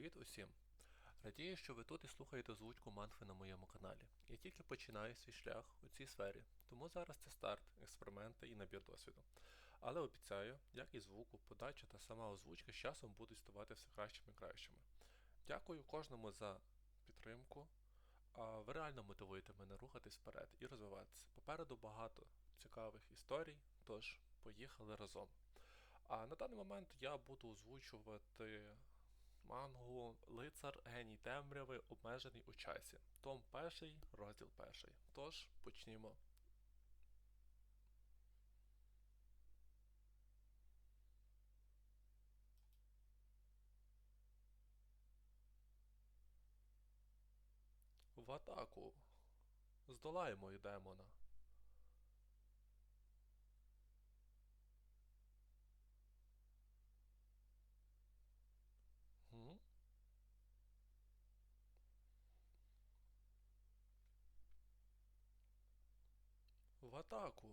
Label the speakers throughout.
Speaker 1: Привіт усім! Радію, що ви тут і слухаєте озвучку манфи на моєму каналі. Я тільки починаю свій шлях у цій сфері, тому зараз це старт, експерименти і набір досвіду. Але обіцяю, як і звуку, подача та сама озвучка з часом будуть ставати все кращими і кращими. Дякую кожному за підтримку. Ви реально мотивуєте мене рухатись вперед і розвиватися. Попереду багато цікавих історій, тож поїхали разом. А на даний момент я буду озвучувати мангу Лицар Геній Темряви обмежений у часі. Том 1, розділ 1. Тож почнімо. В атаку. Здолаємо і демона. Гм? В атаку.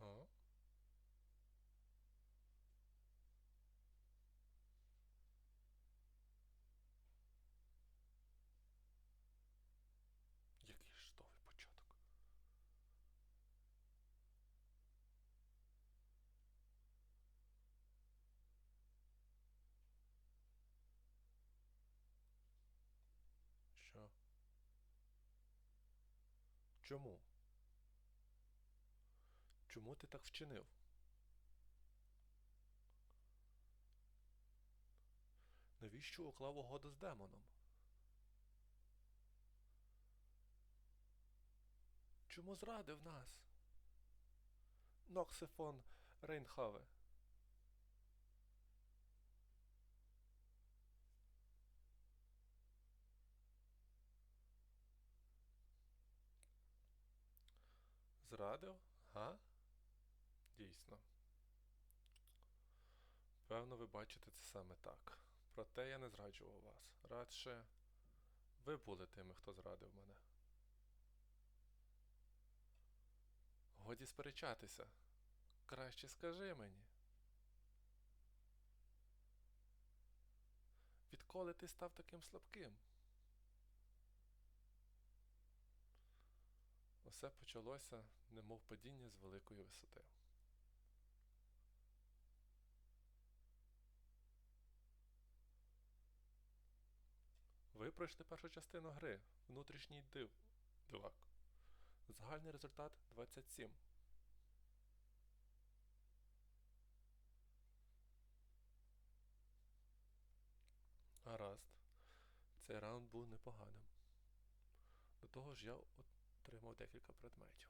Speaker 1: А? Який ждовий початок. Що? Чому? Чому ти так вчинив? Навіщо уклав угоду з демоном? Чому зрадив нас? Ноксифон Рейнхаве. Зрадив? Га? Дійсно. Певно, ви бачите це саме так. Проте я не зраджував вас. Радше ви були тими, хто зрадив мене. Годі сперечатися. Краще скажи мені. Відколи ти став таким слабким? Усе почалося, немов падіння з великої висоти. Ви пройшли першу частину гри. Внутрішній див. Дивак. Загальний результат 27. Гаразд. Цей раунд був непоганим. До того ж я отримав декілька предметів.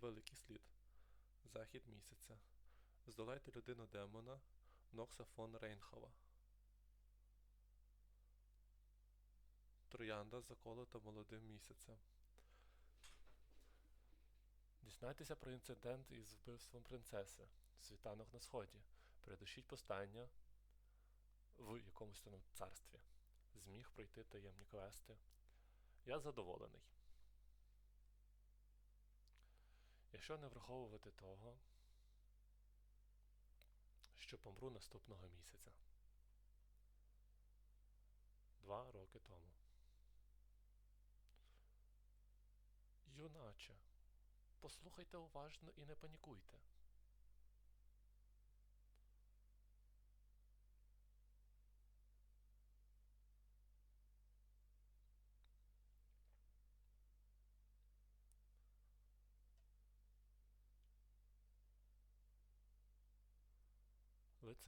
Speaker 1: Великий слід. Захід місяця. Здолайте людину демона Нокса фон Рейнхова. Троянда заколота молодим місяцем. Дізнайтеся про інцидент із вбивством принцеси. Світанок на сході. Передушіть повстання в якомусь там царстві. Зміг пройти таємні квести. Я задоволений. Якщо не враховувати того, що помру наступного місяця. Два роки тому. Юначе, послухайте уважно і не панікуйте.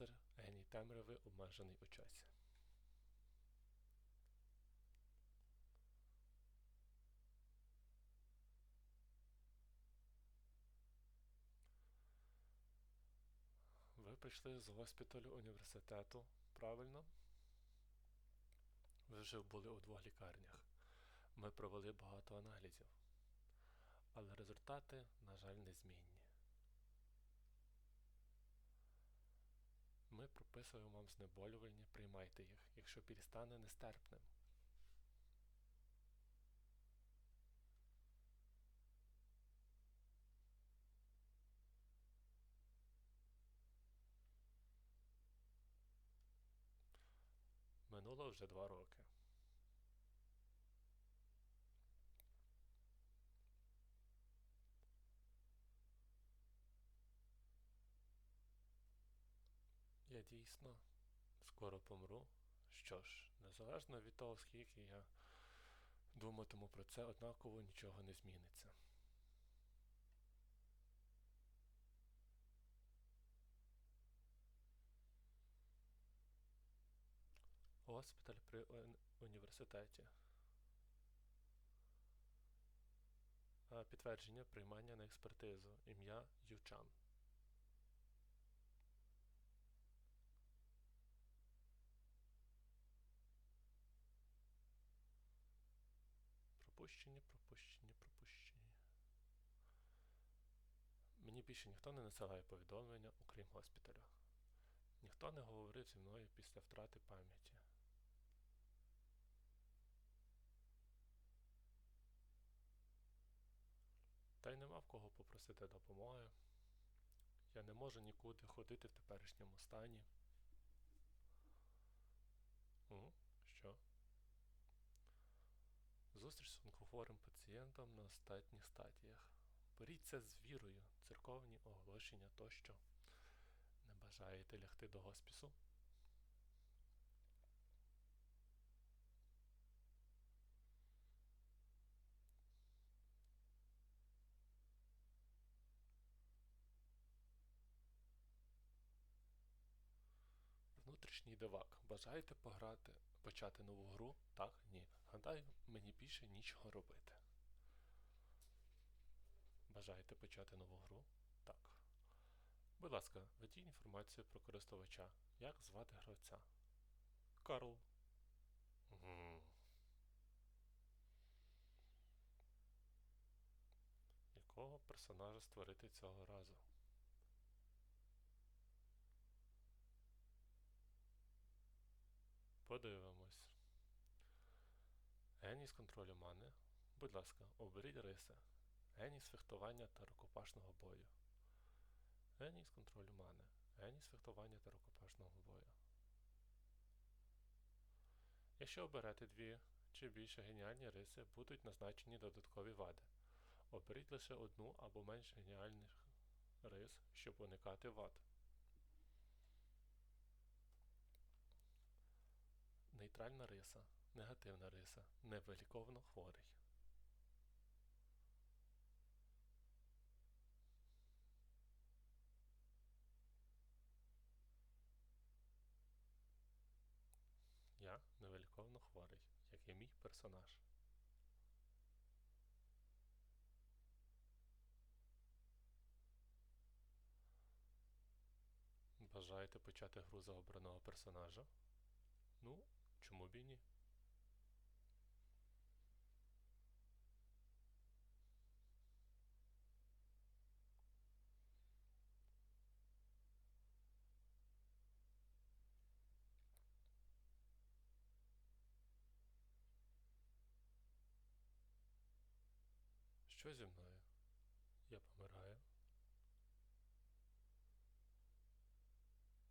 Speaker 1: Лицар геній темряви обмежений у часі. Ви прийшли з госпіталю університету, правильно? Ви вже були у двох лікарнях. Ми провели багато аналізів. але результати, на жаль, незмінні. Ми прописуємо вам знеболювальні, приймайте їх, якщо біль нестерпним. Минуло вже два роки. Дійсно скоро помру. Що ж, незалежно від того, скільки я думатиму про це, однаково нічого не зміниться. Госпіталь при університеті. Е, Підтвердження приймання на експертизу. Ім'я Ючан. Більше ніхто не насилає повідомлення, окрім госпіталя. Ніхто не говорив зі мною після втрати пам'яті. Та й нема в кого попросити допомоги. Я не можу нікуди ходити в теперішньому стані. М? Що? Зустріч з онкохворим пацієнтом на останніх стадіях. Беріть з вірою, церковні оголошення тощо. Не бажаєте лягти до госпісу? Внутрішній дивак. Бажаєте пограти, почати нову гру? Так? Ні. Гадаю, мені більше нічого робити. Бажаєте почати нову гру? Так. Будь ласка, введіть інформацію про користувача. Як звати гравця? Карл. М. Якого персонажа створити цього разу? Подивимось. Геній з контролю мани. Будь ласка, оберіть риси. Геній фехтування та рукопашного бою. Геній контролю мани. Геній фехтування та рукопашного бою. Якщо оберете дві чи більше геніальні риси, будуть назначені додаткові вади. Оберіть лише одну або менш геніальних рис, щоб уникати вад. Нейтральна риса, негативна риса, невиліковно хворий. Я невиліковно хворий, як і мій персонаж. Бажаєте почати гру за обраного персонажа? Ну, чому б і ні? Що зі мною? Я помираю.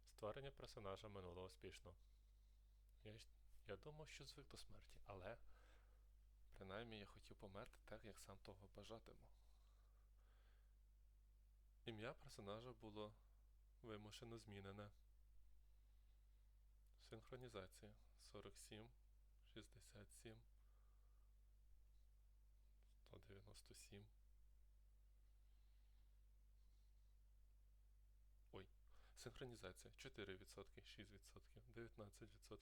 Speaker 1: Створення персонажа минуло успішно. Я, я думав, що звик до смерті, але принаймні я хотів померти так, як сам того бажатиму. Ім'я персонажа було вимушено змінене. Синхронізація 47, 67, 197. Ой, синхронізація 4%, 6%, 19%.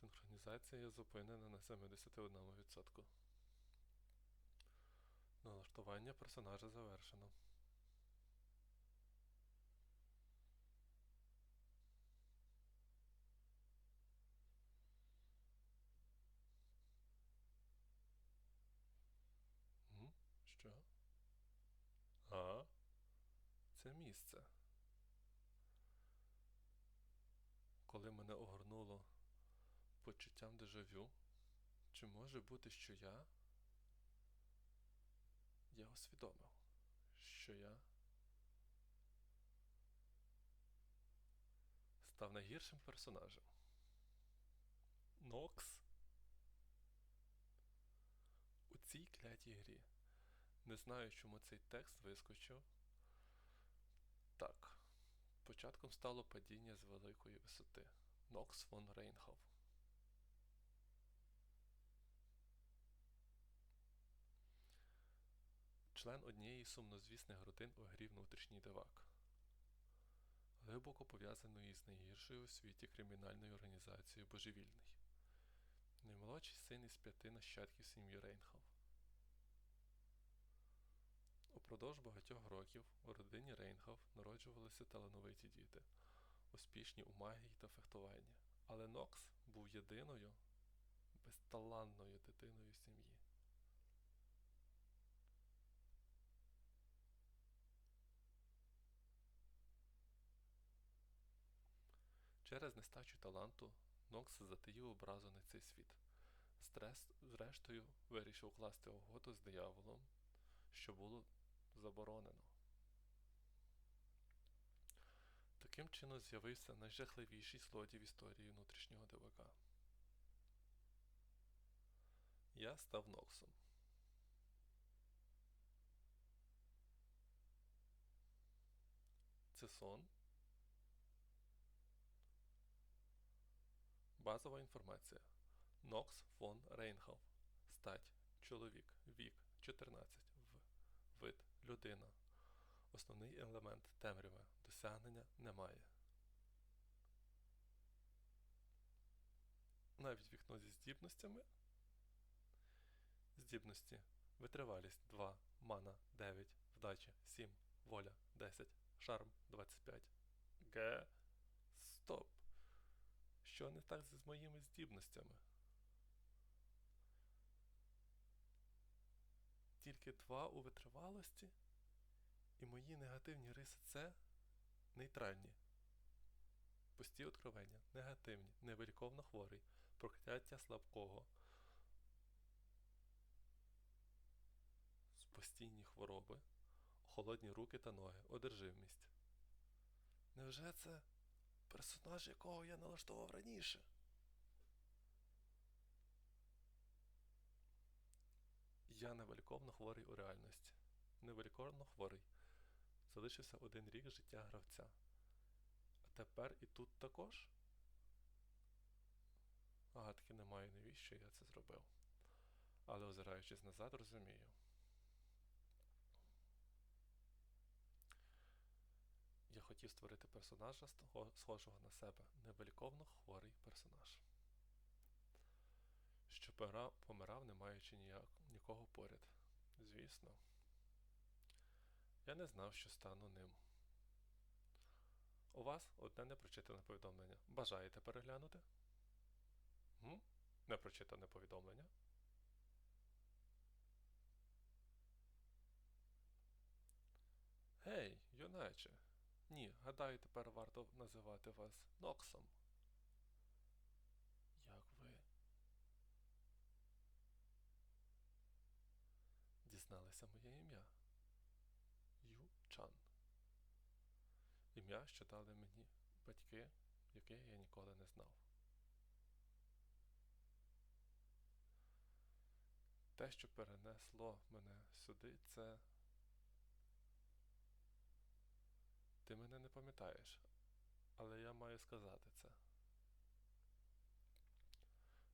Speaker 1: Синхронізація зупинена на 71%. Налаштування персонажа завершено. це місце. Коли мене огорнуло почуттям дежавю, чи може бути, що я? Я усвідомив, що я став найгіршим персонажем. Нокс у цій клятій грі. Не знаю, чому цей текст вискочив. Так. Початком стало падіння з великої висоти. Нокс фон Рейнхов. Член однієї сумнозвісних родин у грі внутрішній дивак, глибоко пов'язаної з найгіршою у світі кримінальною організацією Божевільний, наймолодший син із п'яти нащадків сім'ї Рейнхов. Упродовж багатьох років у родині Рейнхов народжувалися талановиті діти, успішні у магії та фехтуванні, але Нокс був єдиною безталанною дитиною сім'ї. Через нестачу таланту Нокс затаїв образу на цей світ. Стрес, зрештою, вирішив укласти угоду з дияволом, що було заборонено. Таким чином з'явився найжахливіший злодій в історії внутрішнього дивака. Я став Ноксом. Це сон. Базова інформація. Нокс фон Рейнхов. Стать. Чоловік. Вік. 14. В. Вид. Людина. Основний елемент темрява. Досягнення немає. Навіть вікно зі здібностями. Здібності. Витривалість 2, мана 9, вдача 7, воля 10, шарм 25. Г. Стоп. Що не так з моїми здібностями? Тільки 2 у витривалості, і мої негативні риси це нейтральні. Пусті откровення, негативні, невиліковно хворий, прокляття слабкого. Постійні хвороби, холодні руки та ноги, одержимість. Невже це персонаж, якого я налаштував раніше? Я невеликовно хворий у реальності. Невеликовно хворий. Залишився один рік життя гравця. А тепер і тут також? Гадки не маю, навіщо я це зробив. Але озираючись назад, розумію. Я хотів створити персонажа, схожого на себе, невеликовно хворий персонаж, що помирав, не маючи ніяк, нікого поряд. Звісно, я не знав, що стану ним. У вас одне непрочитане повідомлення. Бажаєте переглянути? М? Непрочитане повідомлення. Гей, юначе. Ні, гадаю, тепер варто називати вас Ноксом. Як ви дізналися моє ім'я? Ю Чан. Ім'я, що дали мені батьки, яке я ніколи не знав. Те, що перенесло мене сюди, це. Ти мене не пам'ятаєш, але я маю сказати це.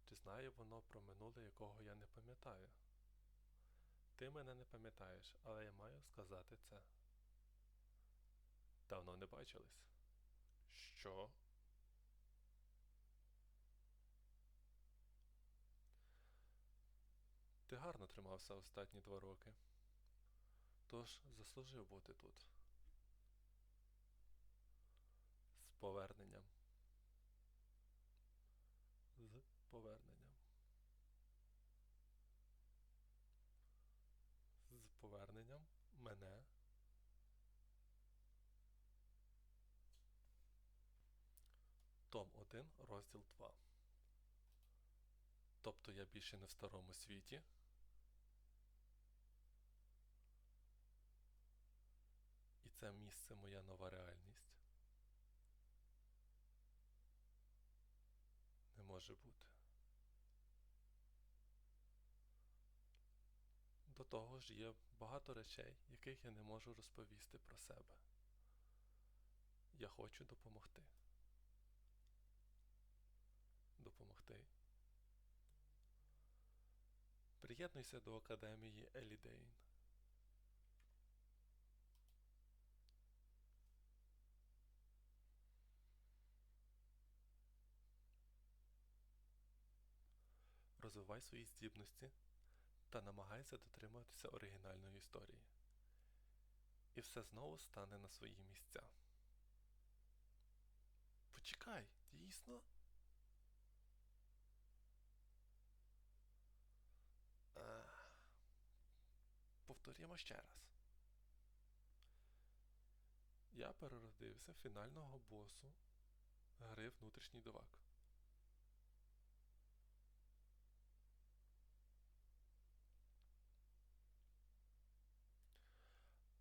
Speaker 1: Чи знає воно про минуле, якого я не пам'ятаю? Ти мене не пам'ятаєш, але я маю сказати це. Давно не бачились. Що? Ти гарно тримався останні два роки. Тож заслужив бути тут. З поверненням. З поверненням. З поверненням мене 1, розділ 2. Тобто я більше не в старому світі. І це місце моя нова реальність. Не може бути. До того ж є багато речей, яких я не можу розповісти про себе. Я хочу допомогти. Допомогти. Приєднуйся до Академії Елідейн. Розвивай свої здібності та намагайся дотримуватися оригінальної історії. І все знову стане на свої місця. Почекай, дійсно? Повторімо ще раз. Я переродився фінального босу гри внутрішній дивак.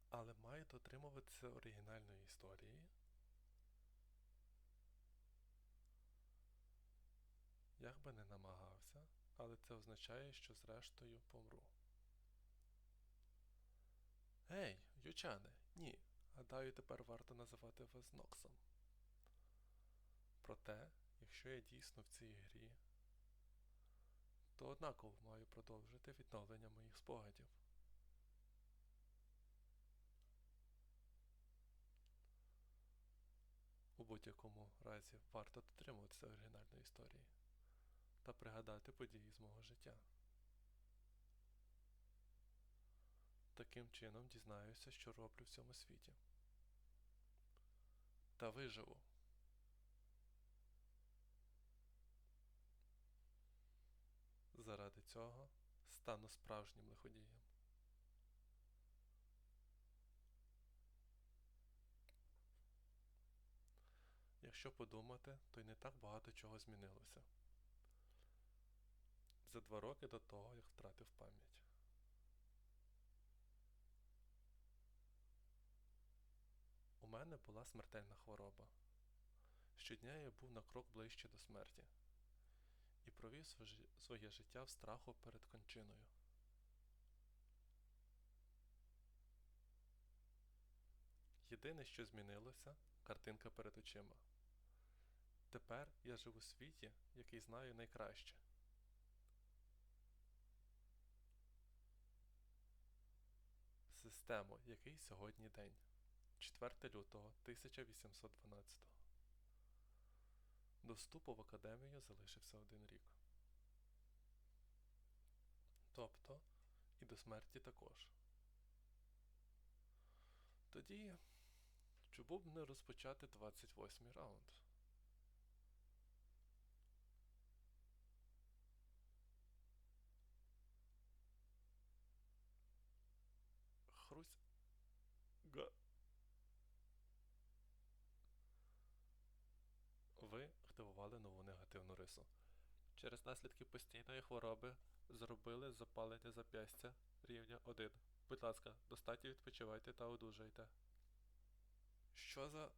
Speaker 1: Але маю дотримуватися оригінальної історії. Як би не намагався, але це означає, що зрештою помру. Гей, ючане, ні. Гадаю, тепер варто називати вас Ноксом. Проте, якщо я дійсно в цій грі, то однаково маю продовжити відновлення моїх спогадів. У будь-якому разі варто дотримуватися оригінальної історії та пригадати події з мого життя. Таким чином дізнаюся, що роблю в цьому світі. Та виживу. Заради цього стану справжнім лиходієм. Якщо подумати, то й не так багато чого змінилося. За два роки до того, як втратив пам'ять. У мене була смертельна хвороба. Щодня я був на крок ближче до смерті і провів своє життя в страху перед кончиною. Єдине, що змінилося, картинка перед очима. Тепер я живу у світі, який знаю найкраще. Систему, який сьогодні день. 4 лютого 1812. До вступу в академію залишився один рік. Тобто і до смерті також. Тоді чому б не розпочати 28 раунд? Хрусь. Га. Ви активували нову негативну. Через наслідки постійної хвороби зробили запалення зап'ястя рівня 1. Будь ласка, достатньо відпочивайте та одужайте. Що за.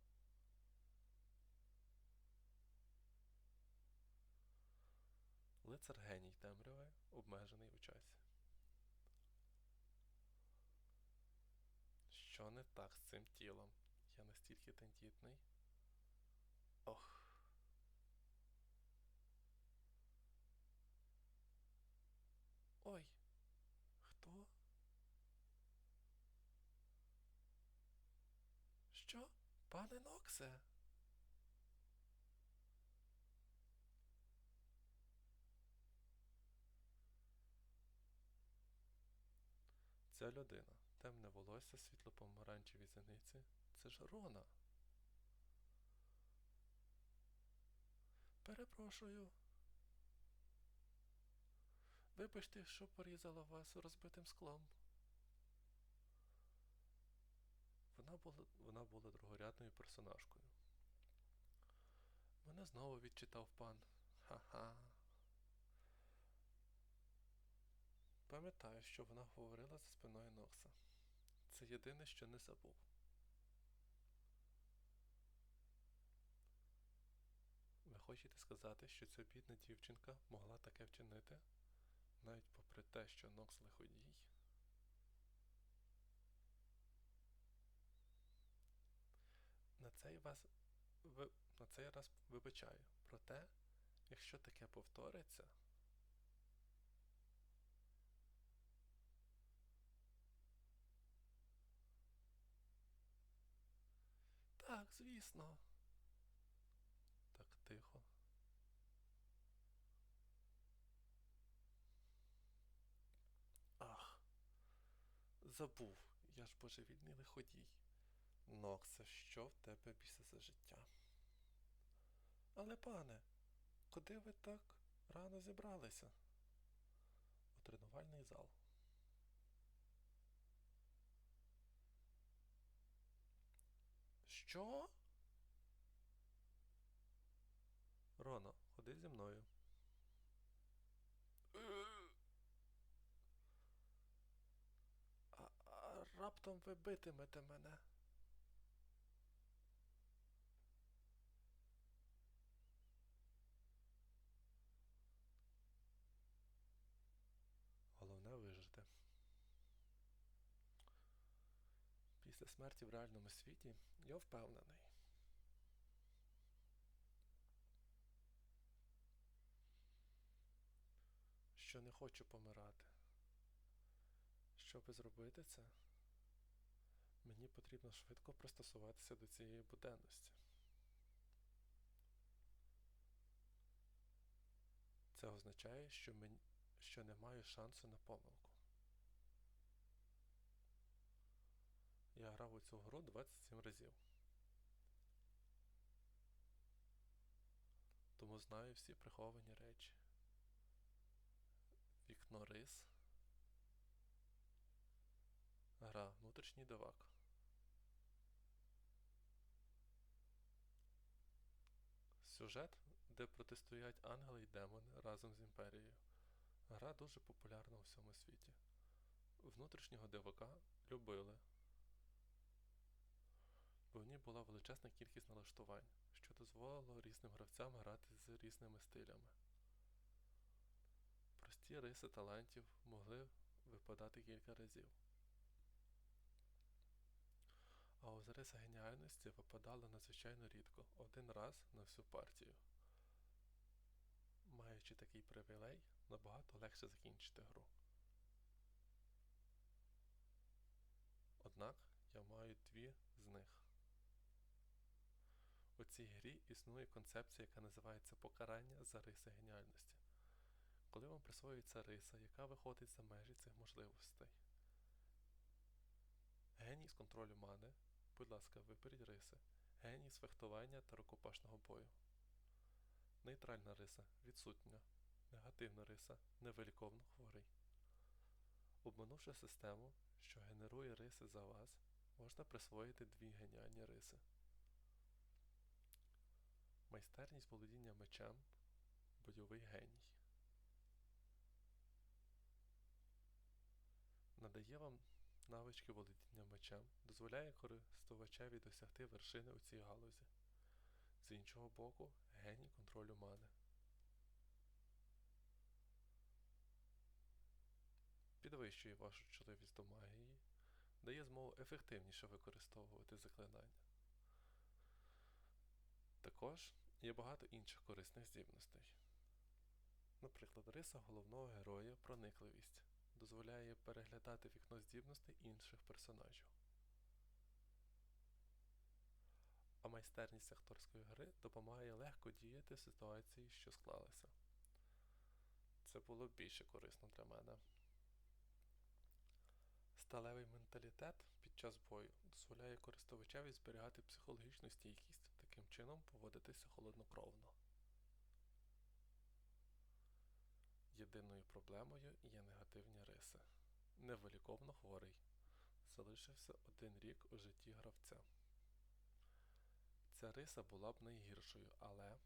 Speaker 1: Лицар геній темряви обмежений у часі. Що не так з цим тілом? Я настільки тендітний. Ох. Ой. Хто? Що? Пане Ноксе? Ця людина, темне волосся, світло-помаранчеві зениці. Це ж Рона. Перепрошую. Вибачте, що порізала вас розбитим склом. Вона вона була другорядною персонажкою. Мене знову відчитав пан. Ха-ха. Пам'ятаю, що вона говорила за спиною Нокса. Це єдине, що не забув. Ви хочете сказати, що ця бідна дівчинка могла таке вчинити, навіть попри те, що Нокс лиходій? Цей вас ви, на цей раз вибачаю. Проте, якщо таке повториться. Так, звісно. Так тихо. Ах. Забув. Я ж божевільний лиходій. Ноксе, що в тебе більше за життя? Але, пане, куди ви так рано зібралися? У тренувальний зал. Що? Роно, ходи зі мною. А, а раптом ви битимете мене. Після смерті в реальному світі я впевнений. Що не хочу помирати. Щоби зробити це, мені потрібно швидко пристосуватися до цієї буденності. Це означає, що, мені, що не маю шансу на помилку. Я грав у цю гру 27 разів. Тому знаю всі приховані речі. Вікно рис. Гра внутрішній дивак. Сюжет, де протистоять ангели й демони разом з імперією. Гра дуже популярна у всьому світі. Внутрішнього дивака любили. В ній була величезна кількість налаштувань, що дозволило різним гравцям грати з різними стилями. Прості риси талантів могли випадати кілька разів. А ось риси геніальності випадали надзвичайно рідко, один раз на всю партію. Маючи такий привілей, набагато легше закінчити гру. Однак я маю дві. У цій грі існує концепція, яка називається покарання за риси геніальності. Коли вам присвоюється риса, яка виходить за межі цих можливостей. Геній з контролю мани, будь ласка, виберіть риси. Геній з фехтування та рукопашного бою. Нейтральна риса відсутня. Негативна риса невиліковно хворий. Обманувши систему, що генерує риси за вас, можна присвоїти дві геніальні риси. Майстерність володіння мечем бойовий геній. Надає вам навички володіння мечем, дозволяє користувачеві досягти вершини у цій галузі. З іншого боку, геній контролю мани. Підвищує вашу чутливість до магії, дає змогу ефективніше використовувати заклинання. Також є багато інших корисних здібностей. Наприклад, риса головного героя проникливість дозволяє переглядати вікно здібностей інших персонажів. А майстерність акторської гри допомагає легко діяти в ситуації, що склалися. Це було більше корисно для мене. Сталевий менталітет під час бою дозволяє користувачеві зберігати психологічну стійкість, таким чином поводитися холоднокровно. Єдиною проблемою є негативні риси. Невиліковно хворий. Залишився один рік у житті гравця. Ця риса була б найгіршою, але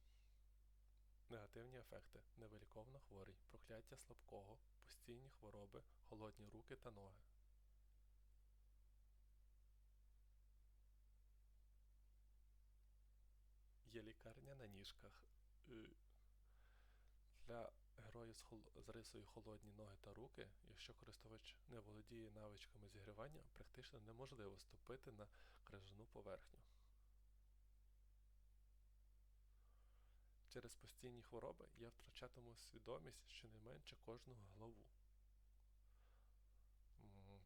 Speaker 1: Негативні ефекти. Невиліковно хворий, прокляття слабкого, постійні хвороби, холодні руки та ноги. Є лікарня на ніжках. Е. Для героїв з, рисою холодні ноги та руки, якщо користувач не володіє навичками зігрівання, практично неможливо ступити на крижану поверхню. Через постійні хвороби я втрачатиму свідомість щонайменше кожну главу.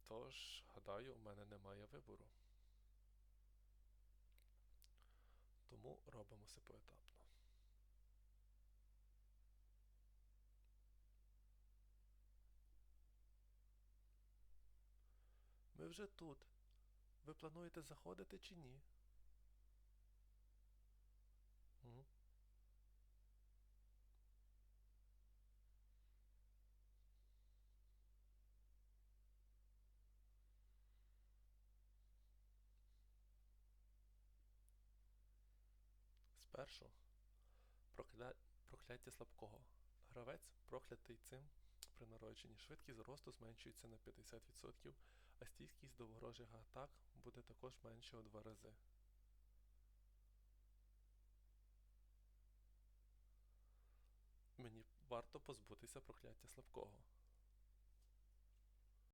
Speaker 1: Тож, гадаю, у мене немає вибору. Тому робимо все поетапно. Вже тут. Ви плануєте заходити чи ні? М? Спершу прокля... прокляття слабкого. Гравець, проклятий цим при народженні, швидкість зросту зменшується на 50%, а стійкість до ворожих атак буде також менше у два рази. Мені варто позбутися прокляття слабкого.